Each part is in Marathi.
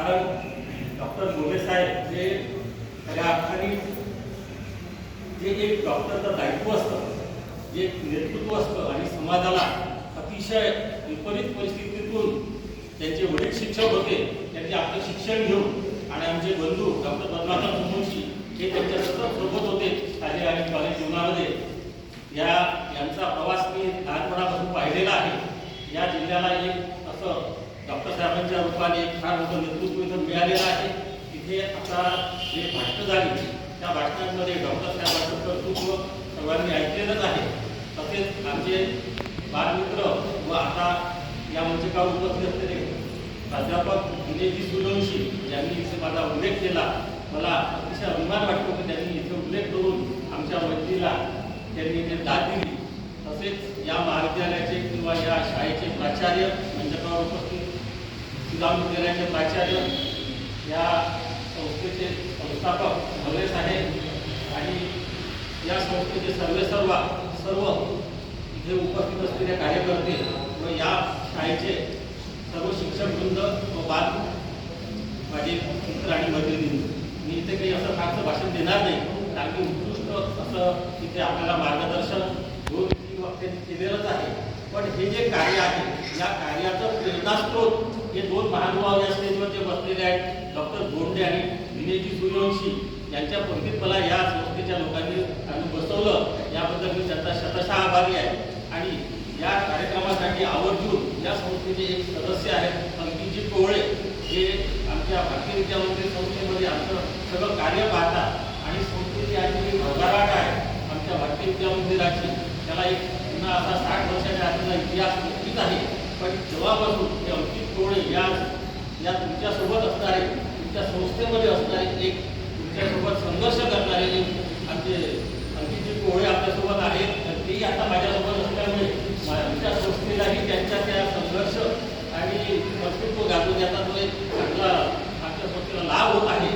कारण डॉक्टर गोले साहेब जे खऱ्या अर्थाने जे एक डॉक्टरचं दायित्व असतं जे नेतृत्व असतं आणि समाजाला अतिशय विपरीत परिस्थितीतून त्यांचे वडील शिक्षक होते त्यांनी आपलं शिक्षण घेऊन आणि आमचे बंधू डॉक्टर पद्मानाथ मुंशी हे त्यांच्या सतत सोबत होते शालेय आणि कॉलेज जीवनामध्ये. या यांचा प्रवास मी लहानपणापासून पाहिलेला आहे. या जिल्ह्याला एक असं डॉक्टर साहेबांच्या रूपाने एक फार मोठं नेतृत्व इथं मिळालेलं आहे. तिथे आता जे भाषणं झाली त्या भाषणांमध्ये डॉक्टर साहेबांचं कर्तृत्व सर्वांनी ऐकलेलंच आहे. तसेच आमचे बालमित्र व आता या मंचकावर उपस्थित असलेले प्राध्यापक दिनेशजी सूर्यवंशी यांनी इथे माझा उल्लेख केला. मला अतिशय अभिमान वाटतो की त्यांनी इथे उल्लेख करून आमच्या मैत्रीला त्यांनी इथे दाद दिली. तसेच या महाविद्यालयाचे किंवा या शाळेचे प्राचार्य इस्लाम विद्यालयाचे प्राचार्य या संस्थेचे संस्थापक भले साहेब आणि या संस्थेचे सर्वे सर्व सर्व इथे उपस्थित असलेले कार्यकर्ते व या शाळेचे सर्व शिक्षक वृंद व बाल माझे मित्र आणि मैत्रिणी. मी इथे काही असं फारसं भाषण देणार नाही कारण की उत्कृष्ट असं इथे आपल्याला मार्गदर्शन दोन तीन वक्त्यांनी केलेलंच आहे. पण हे जे कार्य आहे या कार्याचं प्रेरणास्त्रोत हे दोन महानुभाव या स्टेजवर जे बसलेले आहेत डॉक्टर गोंडे आणि दिनेशजी सूर्यवंशी यांच्या पंक्तीत मला या संस्थेच्या लोकांनी आम्ही बसवलं. याबद्दल मी त्यांचा शतशः आभारी आहे. आणि या कार्यक्रमासाठी आवर्जून या संस्थेचे एक सदस्य आहेत अंकितजी कोवळे. हे आमच्या भारतीय विद्यामंत्री संस्थेमध्ये आमचं सगळं कार्य पाहतात. आणि संस्थेची आज जी भरभराट आहे आमच्या भारतीय विद्यामंदिराची त्याला एक पुन्हा असा साठ वर्षाच्या आधीचा इतिहास नक्कीच आहे. पण ते हे अंकित या या तुमच्यासोबत असणारे तुमच्या संस्थेमध्ये असणारे एक तुमच्यासोबत संघर्ष करणारे आमचे अंकितजी टोळे आपल्यासोबत आहेत. तर तेही आता माझ्यासोबत असल्यामुळे आमच्या संस्थेलाही त्यांच्या त्या संघर्ष आणि कर्तृत्व घालून याचा तो एक चांगला आमच्या संस्थेला लाभ होत आहे.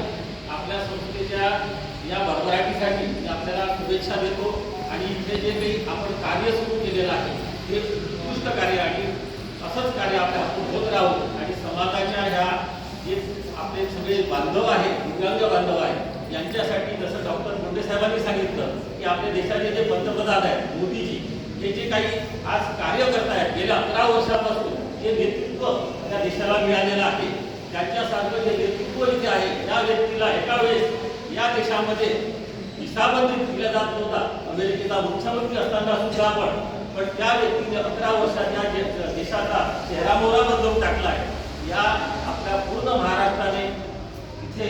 आपल्या संस्थेच्या या भरभराटीसाठी आपल्याला शुभेच्छा देतो. आणि इथे जे काही आपण कार्य सुरू केलेलं आहे ते उत्कृष्ट कार्य आणि असंच कार्य आपल्या हातून होत राहू. आणि समाजाच्या ह्या जे आपले सगळे बांधव आहेत दिव्यांग बांधव आहेत यांच्यासाठी जसं डॉक्टर मुंडे साहेबांनी सांगितलं की आपल्या देशाचे जे पंतप्रधान आहेत मोदीजी हे जे काही आज कार्य करत आहेत गेल्या अकरा वर्षापासून जे नेतृत्व त्या देशाला मिळालेलं आहे त्यांच्यासारखं जे नेतृत्व इथे आहे या व्यक्तीला एका वेळेस या देशामध्ये दिशाबंदी दिला जात नव्हता. अमेरिकेचा मुख्यमंत्री असताना सुद्धा आपण पण त्या व्यक्तीने अकरा वर्षाच्या देशाचा चेहरामोहरा बदलून टाकलाय या आपल्या पूर्ण महाराष्ट्राने इथे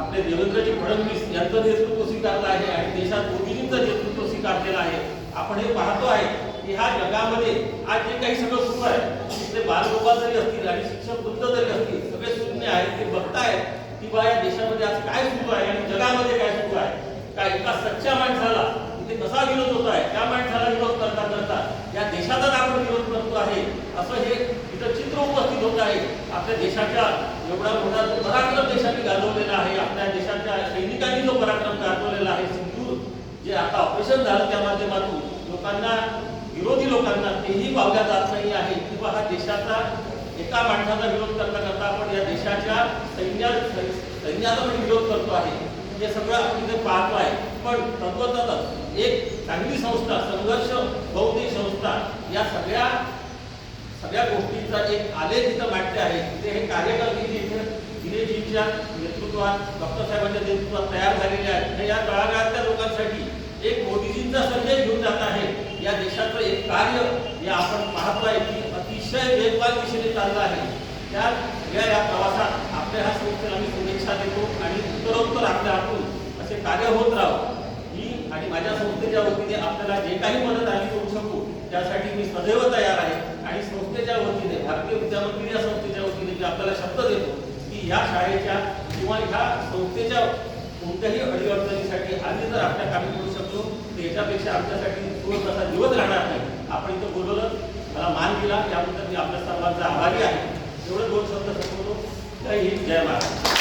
आपले देवेंद्रजी फडणवीस यांचं नेतृत्व स्वीकारलं आहे आणि देशात मोदीजींचं नेतृत्व स्वीकारलेलं आहे. आपण हे पाहतो आहे की ह्या जगामध्ये आज जे काही सगळं सुरू आहे तिथले बालगोपाल जरी असतील आणि शिक्षक वृद्ध जरी असतील सगळे शून्य आहेत ते बघतायत की बा या देशामध्ये आज काय सुरू आहे आणि जगामध्ये काय सुरू आहे. काय एका सच्च्या माणसाला कसा विरोध होत आहे त्या माणसाला विरोध करता करता या देशाचाच आपण विरोध करतो आहे असं हे इथं चित्र उपस्थित होत आहे. आपल्या देशाच्या एवढा मोठा जो पराक्रम देशाने गाजवलेला आहे आपल्या देशाच्या सैनिकांनी जो पराक्रम गाजवलेला आहे सिंधूर जे आता ऑपरेशन झालं त्या माध्यमातून लोकांना विरोधी लोकांना तेही पावल्या जात नाही आहे. किंवा हा देशाचा एका माणसाचा विरोध करता करता आपण या देशाच्या सैन्या सैन्याचा पण विरोध करतो आहे. हे सगळं आपण इथे पाहतो आहे. पण तत्वतच एक चांगली संस्था संघर्ष बौद्धिक संस्था या सगळ्या सगळ्या गोष्टींचा एक आलेख इथं मांडले आहे. तिथे हे कार्यकर्ते जे इथे दिनेशजींच्या नेतृत्वात डॉक्टर साहेबांच्या नेतृत्वात तयार झालेले आहेत. हे या तळागाळातल्या लोकांसाठी एक मोदीजींचा संदेश घेऊन जात आहे. या देशाचं एक कार्य हे आपण पाहतोय की अतिशय वेगवान दिशेने चाललं आहे. त्या या या प्रवासात आपल्या ह्या संस्थेला आम्ही शुभेच्छा देतो आणि उत्तरोत्तर आपल्या हातून असे कार्य होत राहो मी आणि माझ्या संस्थेच्या वतीने आपल्याला जे काही मदत आम्ही करू शकू त्यासाठी मी सदैव तयार आहे. आणि संस्थेच्या वतीने भारतीय विद्यामंदिर या संस्थेच्या वतीने मी आपल्याला शब्द देतो की ह्या शाळेच्या किंवा ह्या संस्थेच्या कोणत्याही अडीअडचणीसाठी आम्ही जर आपल्या कामी करू शकलो तर याच्यापेक्षा आमच्यासाठी दोन असा दिवस राहणार नाही. आपण इथं बोलवलं मला मान दिला. याबद्दल मी आपल्या सर्वांचा आभारी आहे. एवढं दोन शब्द संपवतो जय हिंद जय महाराष्ट्र